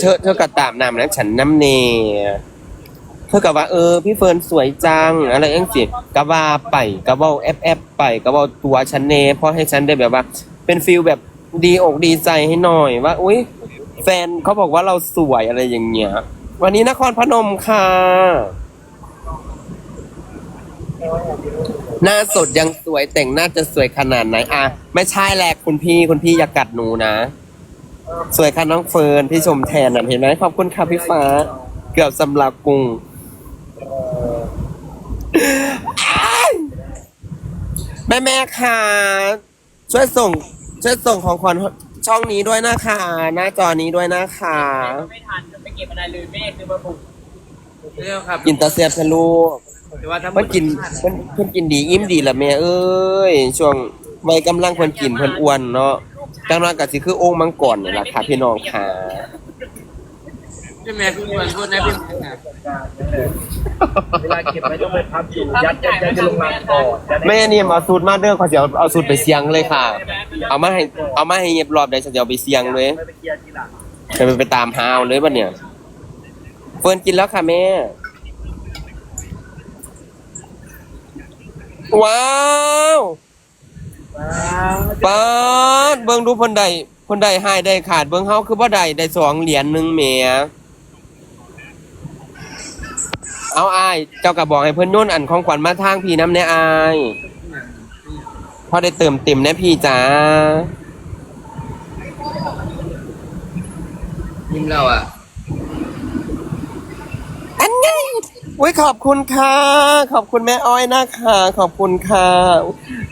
เธอเธอก็ตามนำนะฉันน้ำเนเธอก็ว่าเออพี่เฟิร์นสวยจังอะไรเองสิก็ว่าไปก็ว่าแอปแอปไปก็ว่าตัวฉันเนเพราะให้ฉันได้แบบว่า เป็นฟิลแบบดีอกดีใจให้หน่อยว่าอุ้ยแฟนเขาบอกว่าเราสวยอะไรอย่างเงี้ย วันนี้นครพนมค่ะ หน้าสดยังสวยแต่งหน้าจะสวยขนาดไหนอะไม่ใช่แหละคุณพี่คุณพี่อย่ากัดหนูนะ สวยค่ะน้องเฟิร์นพี่ชมแทนนะเห็นไหมขอบคุณค่ะพี่ฟ้า เกือบสำลักกุ้งแม่แม่ๆค่ะ ช่วยส่ง ช่วยส่งของขวัญช่องนี้ด้วยนะคะ หน้าจอนี้ด้วยนะคะ ไม่ทันจะไปเก็บอะไรเลยแม่คือมาปลุกเรื่องครับกินตาเสียบทะลูกแต่ว่าถ้าเพิ่นกินเพิ่นเพิ่นกินดีอิ่มดีละแม่เอ้ยช่วงวัยกำลังเพิ่นกินเพิ่นอ้วนเนาะ กำลังก็สิคือโอ่งมังกรนี่ล่ะค่ะพี่น้องค่ะพี่แม่คือควรพูดนะพี่แม่นะเวลาเก็บไว้ต้องไปพับอยู่ยัดยัดยัดจะลงมาก่อนจะได้แม่นี่เอาสูตรมาเด้อขอสิเอาเอาสูตรไปเสียงเลยค่ะ เอามาให้เอามาให้เงียบรอบได้ฉันจะเอาไปเสียงเลยไม่ไปเคลียร์ทีหลังจะไปไปตามหาเอาเลยบัดเนี่ยเฟิร์นกินแล้วค่ะแม่ ว้าว ปาดเบิ่งดูเพิ่นได้เพิ่นได้ให้ได้ขาดเบิ่งเฮาคือบ่ได้ได้สองเหรียญหนึงแหมเอาอาย เจ้าก็บอกให้เพิ่นโยนอันของขวัญมาทางพี่น้ำแน่อายพอได้เติมเต็มแน่พี่จ๋ายิ้มเราอะอันไง อุ้ยขอบคุณค่ะ ขอบคุณแม่อ้อยนะคะ ขอบคุณค่ะ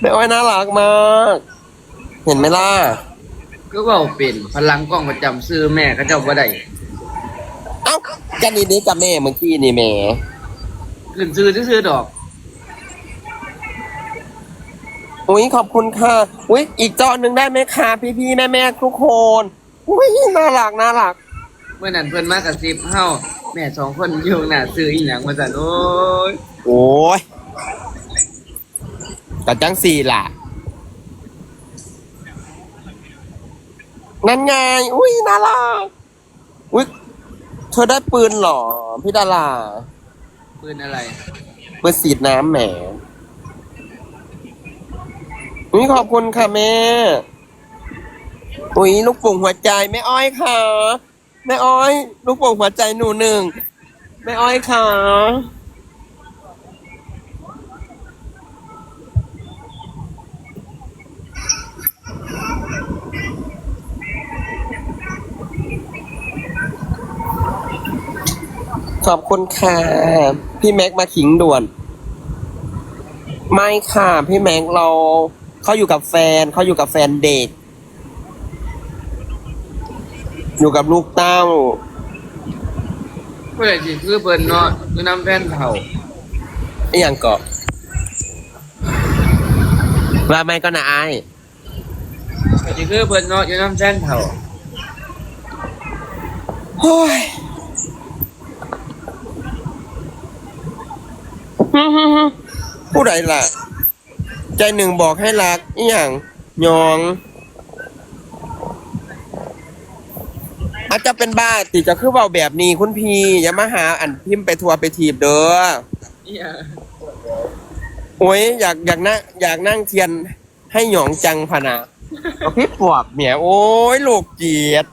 แม่อ้อยน่ารักมาก เห็นไหมล่ะก็เว่าเป็นพลังกล้องประจำซื้อแม่เขาเจ้าบ่ได้เอ้ากันนี่นี่กับแม่เมื่อกี้นี่แหม่ขึ้นซื้อซื้อดอก อุ้ยขอบคุณค่ะ อุ้ยอีกจอหนึ่งได้ไหมคะพี่พี่แม่แม่ๆทุกคนอุ้ยน่ารักน่ารัก เมื่อนั้นเพิ่นมากระซิบเฮาแม่สองคนอยู่หน้าซื้ออีหยังมาสั่นโอ้ยโอ้ยกระจังสี่ล่ะ นั่นไง อุ้ยน่ารักอุ้ยเธอได้ปืนเหรอ พี่ดาราปืนอะไรปืนสีดน้ำแหมอุ้ยขอบคุณค่ะแม่ อุ้ยลูกโป่งหัวใจแม่อ้อยค่ะ แม่อ้อย ลูกโป่งหัวใจหนูหนึ่งแม่อ้อยค่ะขอบคุณค่ะพี่แม็กมาขิงด่วน ไม่ค่ะ พี่แม็กเราเขาอยู่กับแฟนเขาอยู่กับแฟนเด็ก อยู่กับลูกเต้าเพื่อสิคือเพิ่นเนาะคือน้ำแฟนเฒ่าไอ้อย่างเกาะว่าไม่ก็นะไอายเพื่อสิคือเพิ่นเนาะอยู่น้ำแฟนเฒ่าโอ้ยผู้ใดล่ะ ใจหนึ่งบอกให้รักอหย่างยอง อาจจะเป็นบ้าติจะคือเบาแบบนี้คุณพี่อย่ามาหาอันพิมพ์ไปทัวร์ไปทีบเด้ออีหยังโอ้ยอยากอยากนั่งอยากนั่งเทียนให้หยองจังพะนะเอาพี่ปวบเมียโอ้ยโลกเกียด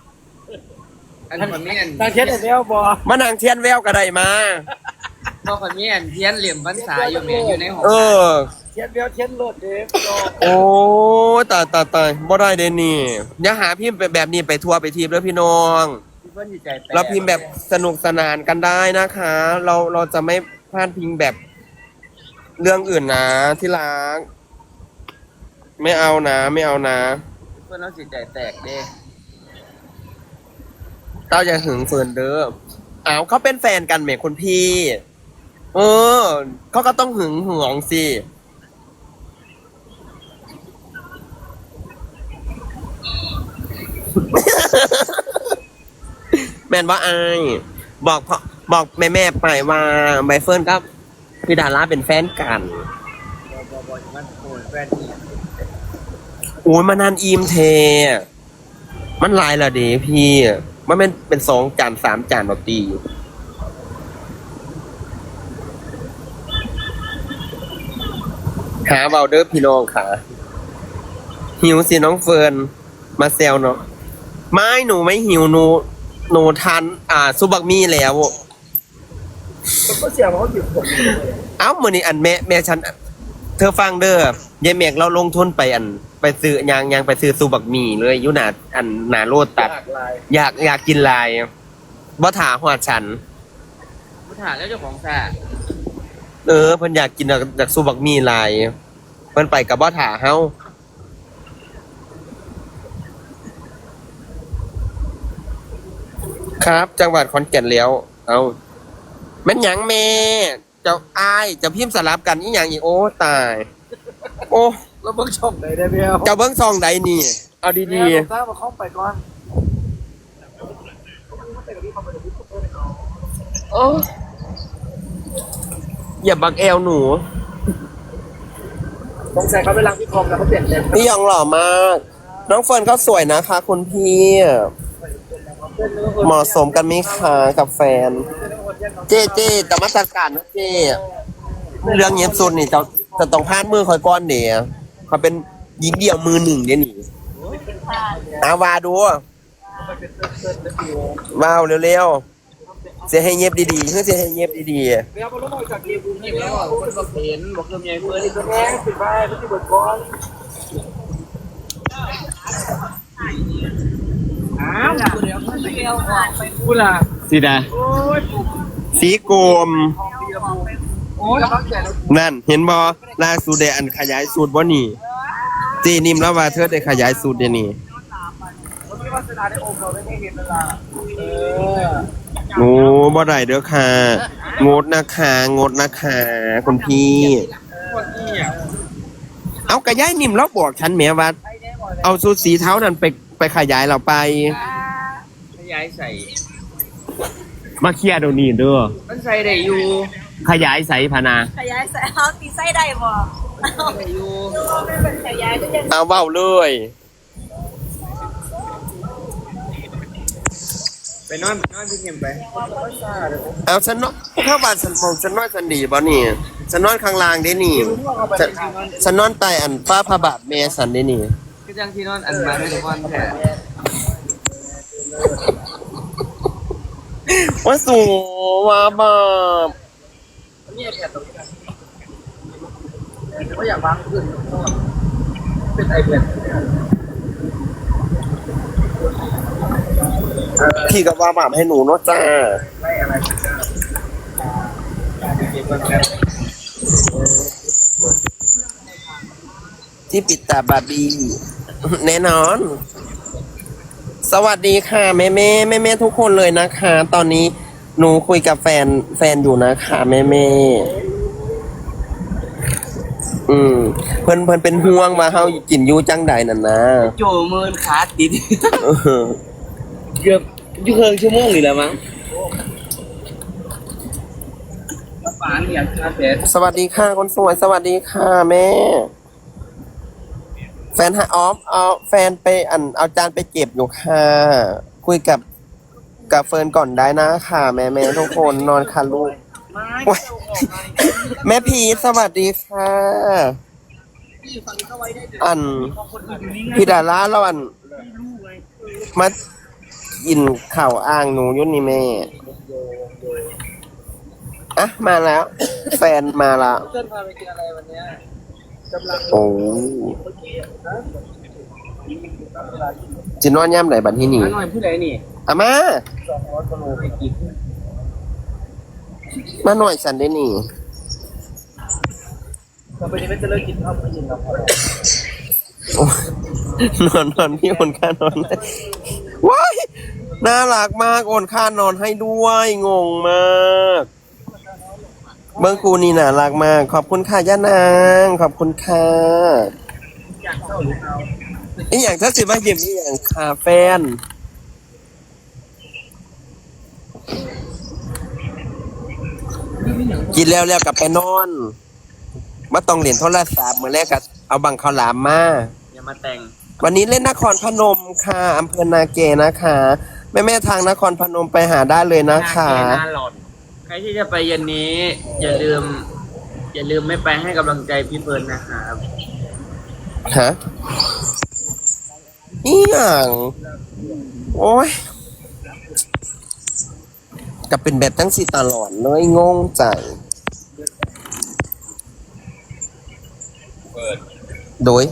อันคนนี้อันตาเช็ดเดียวบอมานั่งเทียนแววก็ได้มา พ่อคนนี้อันเทียนเหลี่ยมพรรษาอยู่แม่อยู่ในห้องเออเช็ดเดียวเช็ดรถเด็กโอ้ยตายตายตายบ่ได้เดนี่อย่าหาพิมพ์แบบนี้ไปทัวร์ไปทีมแล้วพี่น้องเพิ่นสิใจแตกเราพิมพ์แบบสนุกสนานกันได้นะคะ เราเราจะไม่พลาดพิงแบบเรื่องอื่นนะที่รัก ไม่เอานะ ไม่เอานะเพิ่นเราสิใจแตกเด้เต้าอย่าหึงเฟิร์นเด้ออ้าวเขาเป็นแฟนกันเหมคุณพี่ เออเขาก็ต้องหึงหวงสิ แม่นว่าไอายบอกพ่อบอกแม่แม่ๆไปว่าใบเฟิร์นกับพี่ดาราเป็นแฟนกันบ่บ่บ่มันโอ้ยแฟนนี่โอ้ยมานานอีมเท มันหลายละเดพี่ มันเป็นเป็นสองจานสามจานแบบตี หาเบาเดอร์พี่น้องค่ะหิวสิน้องเฟิร์นมาเซลเนาะไม่หนูไม่หิวหนูหนูทานอ่าซุปบักมี่แล้วมันก็เสียเพราะเขาหยุดผมเอ้ามือนี้อันแม่แม่ฉัน เธอฟังเด้อยายแมกเราลงทุนไปอัน ไปซื้อยางยางไปซื้อซูบักหมี่เลยอยู่หนาอันหนาโลดตัดหลากหลายอยากอยากกินลายบ่ถาหัวฉันผู้ถ่ายแล้วเจ้าของแซ่ เออเพิ่นอยากกินจากจากซูบักหมี่ลายเพิ่นไปกับบ่ถาเฮาครับ จังหวัดขอนแก่นแล้ว เอาแม่นหยังแม่ เจ้าอ้ายเจะพิมพ์สลับกันอีหยังอีกโอ้ตาย โอ้แล้วเบิ่งช่องไหนได้ไหมเอาเจ้าเบิ้งซองใดนี่ เอาดีแม่ผมทราบว่าเข้าไปก่อนๆโอ้ อย่าบักแอลหนูสงสัยเขาไปล้างที่คอมแล้วเขาเปลี่ยนเลนส์พี่ยองหล่อมาก น้องเฟิร์นเขาสวยนะคะ คุณพี่ เหมาะสมกันไหมคะกับแฟน เจเจแต่มาตรการนะเจเรื่องเงียบสุดนี่จะจะต้องพลาดมือคอยก้อนเดียวเขาเป็นหญิงเดี่ยวมือหนึ่งเดี๋ยวนี้อาวาดูว้าวเร็วๆ เสียให้เงียบดีๆเพื่อเสียให้เงียบดีๆเดี๋ยวพอลงมาจากเกมบูมนี่แล้วคนก็เห็นบอกคือเมียเฟิร์นนี่ก็แม่สิไปไม่ที่เบิดก่อนอ้าวเดี๋ยวคุณล่ะสีดาโอ้ยสีโกมโอ้ยตั้งแต่เรานั่น เห็นบอล่าสูตรได้อันขยายสูตรบ่นี่จีนิมแล้วว่าเธอได้ขยายสูตรเดี๋ยวนี้ วันนี้วาสนาได้อมเราได้เห็นเวลาเออโอ้บ่ได้เด้อค่ะ งดนะคะงดนะคะคุณพี่คนนี้อะเอากระยายนิ่มแล้วบอกฉันแหมว่าเอาสูตรสีเท้านั้นไปไปขยายเราไป ขยายใส่ มาเคลียร์เดี๋ยวนี้เด้อมันใส่ได้อยู่ขยายใส่พนา ขยายใส่เอาตีไส้ได้บ่ได้อยู่ไม่เป็นขยายก็ยังเอาเว้าเลย ไปนอนไปนอนที่เข็มไปเอาฉันนอนเข้าบ้านฉันมองฉันนอนฉันดีบ่นี่ฉันนอนข้างล่างได้นี่ฉันฉันนอนใต้อันฟ้าพระบาทแม่สันได้นี่ก็จังที่นอนอันมาให้ทุกคนแท้ว่าสูว่าบาบนี่แผ่นตรงนี้ก็อยากวางขึ้นเป็นไอแพด พี่ก็ว่าบาปให้หนูเนาะจ้าไม่อะไรเก็บกันแล้วที่ปิดตาบาร์บี้แน่นอน สวัสดีค่ะแม่แม่แม่แม่ทุกคนเลยนะคะ ตอนนี้หนูคุยกับแฟนแฟนอยู่นะคะแม่แม่อืมเพิ่นเพิ่นเป็นห่วงว่าเฮากินอยู่จังใดนั่นนะโจมือขาติดเออเกือบ อยู่ครึ่งชั่วโมงนี่แหละมั้งปานเนี่ยคาเฟ่สวัสดีค่ะคนสวยสวัสดีค่ะแม่ แฟนฮะออฟเอาแฟนไปอันเอาจานไปเก็บอยู่ค่ะ คุยกับกับเฟิร์นก่อนได้นะค่ะ แม่แม่ทุกคนนอนค่ะลูกว้ายแม่พีทสวัสดีค่ะอันพี่ดาราเราอันมา กินข่าวอ้างหนูอยุ่นนี่แม่อะมาแล้ว แฟนมาแล้วเพื่อนพาไปกินอะไรวันเนี้ยกำลังโอ้จินอนย่ำไหนบันที่นี่หน่อยผู้ใดนี่อามาสองร้อยกิโลไปกินมาหน่อยสันได้นี่ต่อไปนี้ไม่จะเลิกกินข้าวไม่กินแล้วโอ้นอนนอนพี่โอนค่านอนให้ว้าย น่ารักมากโอนค่านอนให้ด้วยงงมากเบิ้งครูนี่น่ารักมาก ขอบคุณค่ะย่านาง ขอบคุณค่ะอยากเข้าหรือเอาอีอย่างถ้าสิมาเยี่ยมอีอย่างคาแฟนกินแล้วแล้วกลับไปนอนมาต้องเหรียญโทรศัพท์เมื่อแรกก็เอาบังข้าวหลามมาอย่ามาแต่ง วันนี้เล่นนครพนมค่ะอำเภอนาเกนะคะ แม่แม่ๆทางนครพนมไปหาได้เลยนะคะหน้าหล่อนใครที่จะไปเย็นนี้ อย่าลืม อย่าลืมไม่ไปให้กำลังใจพี่เฟิร์นนะครับฮะอีหยังโอ้ยก็เป็นแบบทั้งสิตลอดเลยงงใจ เปิดโดย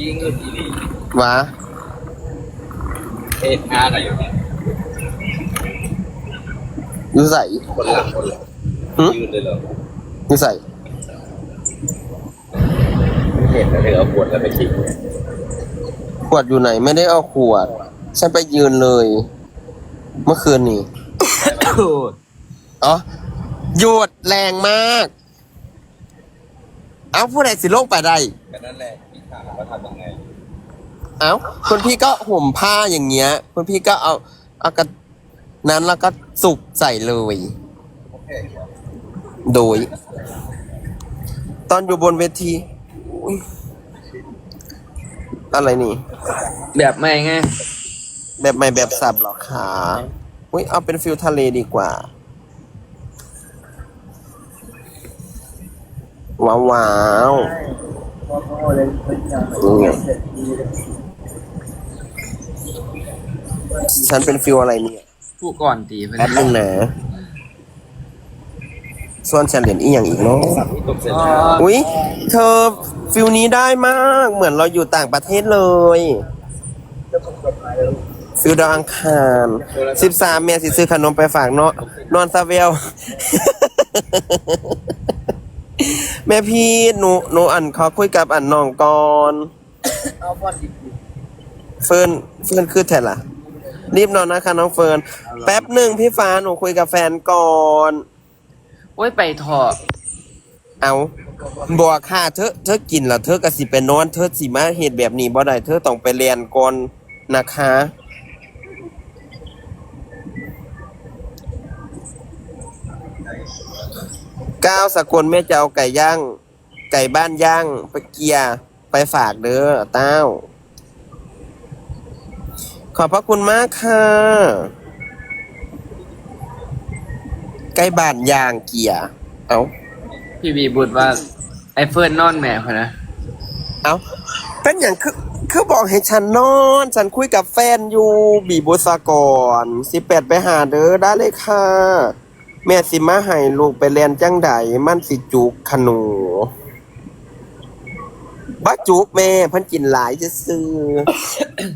ยิงเงินอีหลีว่า เอ็ดอาร์อะไรอยู่เนี่ยอยู่ใส่คนหลังคนหลังหึยืนเลยเหรออยู่ใส่ไม่เห็นแล้วเธอเอาขวดแล้วไปทิ้งเนี่ยขวดอยู่ไหนไม่ได้เอาขวด ฉันไปยืนเลย เมื่อคืนนี้อ๋อหยุดแรงมาก เอาผู้ใดสิโลกไปได้ ก็นั่นแหละพี่ถามว่าทำยังไง เอาคุณพี่ก็ห่มผ้าอย่างเงี้ยคุณพี่ก็เอาเอากระนั้นแล้วก็สุกใส่เลยโอเคโดย ตอนอยู่บนเวทีอุ๊ยอะไรนี่ แบบไม่ไงแบบใหม่แบบสับเหรอคะอุ้ยเอาเป็นฟิลทะเลดีกว่า ว้าวว้าวนี่ไง ฉันเป็นฟิลอะไรเนี่ยผู้ก่อนตีเพื่อนแป๊บนึงนะส่วนฉันเหรียญอีกอย่างอีกเนาะตกเสร็จอ๋อแล้วอุ้ยเธอฟิลนี้ได้มาก เหมือนเราอยู่ต่างประเทศเลยฟิลดาวอังคารสิบสามเมียสิซื้อขนมไปฝากเนาะนอนซาเวล แม่พี่หนูหนูอันเขาคุยกับอันน้องก่อนเฟิร์นเฟิร์นคือแท้ล่ะ รีบนอนนะคะ น้องเฟิร์นแป๊บหนึ่งพี่ฟ้าหนูคุยกับแฟนก่อนโอ้ยไปถอดเอาบอกค่ะเธอเธอกินแล้วเธอก็สิไปนอน เธอสิมาเฮ็ดแบบนี้บ่ได้เธอต้องไปเรียนก่อนนะคะ ก้าวสกลแม่จะเอาไก่ย่าง ไก่บ้านย่างไปเกียร์ไปฝากเด้อเต้า ขอบพระคุณมากค่ะ ไก่บ้านย่างเกียร์เอาพี่บีบุตรว่า ไอเฟิร์นนอนแม่เขานะเอาเป็นอย่างคือคือบอกให้ฉันนอน ฉันคุยกับแฟนอยู่บีบุษกรสิแปดไปหาเด้อได้เลยค่ะ แม่สิมาให้ลูกไปเรียนจังใดมันสิจุกขนูบ้าจุกแม่เพันกินหลายจะซื้อ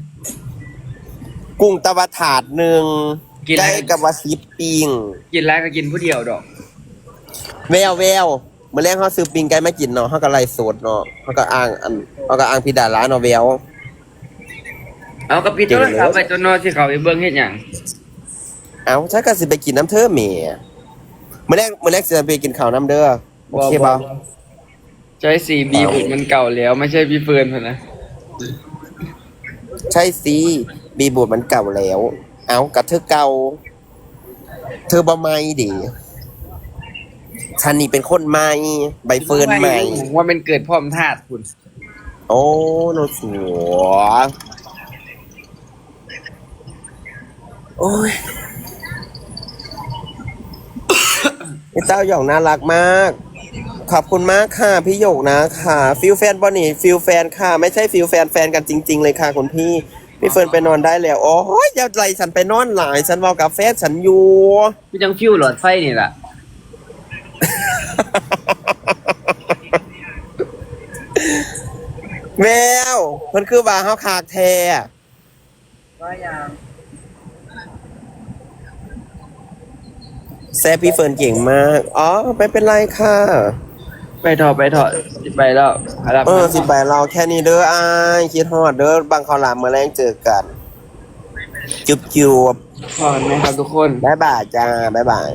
ๆกุ้งตะวะถาดหนึ่งกินอะไร ไก่กับวาซิปปิ้งกินแล้วก็กินผู้เดียวดอก แววแววเมื่อแรกเขาซื้อปิ้งไก่มากินเนาะเขาก็ไล่สดเนาะเขาก็อ้างอันเขาก็อ้างพิดาร้านเนาะแวว เอากระปิดโทรศัพท์ไปตัวนอนที่เขาไปเบิ้งเฮ็ดหยังเอาฉันก็สิไปกินน้ำเธอเมียเมื่อแรกเมื่อแรกสิไปกินข้าวน้ำเด้อโอเคบ่ใช้สีบีบุตรมันเก่าแล้วไม่ใช่พี่เฟิร์นพนนะ ใช่สิบีบูดมันเก่าแล้ว เอากับเธอเก่า เธอบ่ใหม่ดิฉันนี่เป็นคนใหม่ใบเฟิร์นใหม่ว่าเป็นเกิดพร้อมธาตุคุณ โอ้โนสัวโอ้ย พี่เต้าหยองน่ารักมาก ขอบคุณมากค่ะพี่หยกนะค่ะฟิลแฟนบอนี่ฟิลแฟนค่ะ ไม่ใช่ฟิลแฟนแฟนกันจริง ๆ เลยค่ะคุณพี่พี่เฟิร์นไปนอนได้แล้วโอ้ยอย่าไรฉันไปนอนหลาย ฉันบอกกับแฟนฉันอยู่พี่จังฟิวหลอดไฟนี่แหละแมวมันคือว่าเขาคากแท้ว่าอย่าง แซ่บพี่เฟิร์นเก่งมาก อ๋อ ไม่เป็นไรค่ะ ไปถอดไปถอดไปแล้วรับเออสิไปเราแค่นี้เด้ออายคิดฮอดเด้อบางข้าวหลามเมื่อแรงเจอกัน จุ๊บจุ๊บถอดไหมครับทุกคน บ๊ายบายจ้า บ๊ายบาย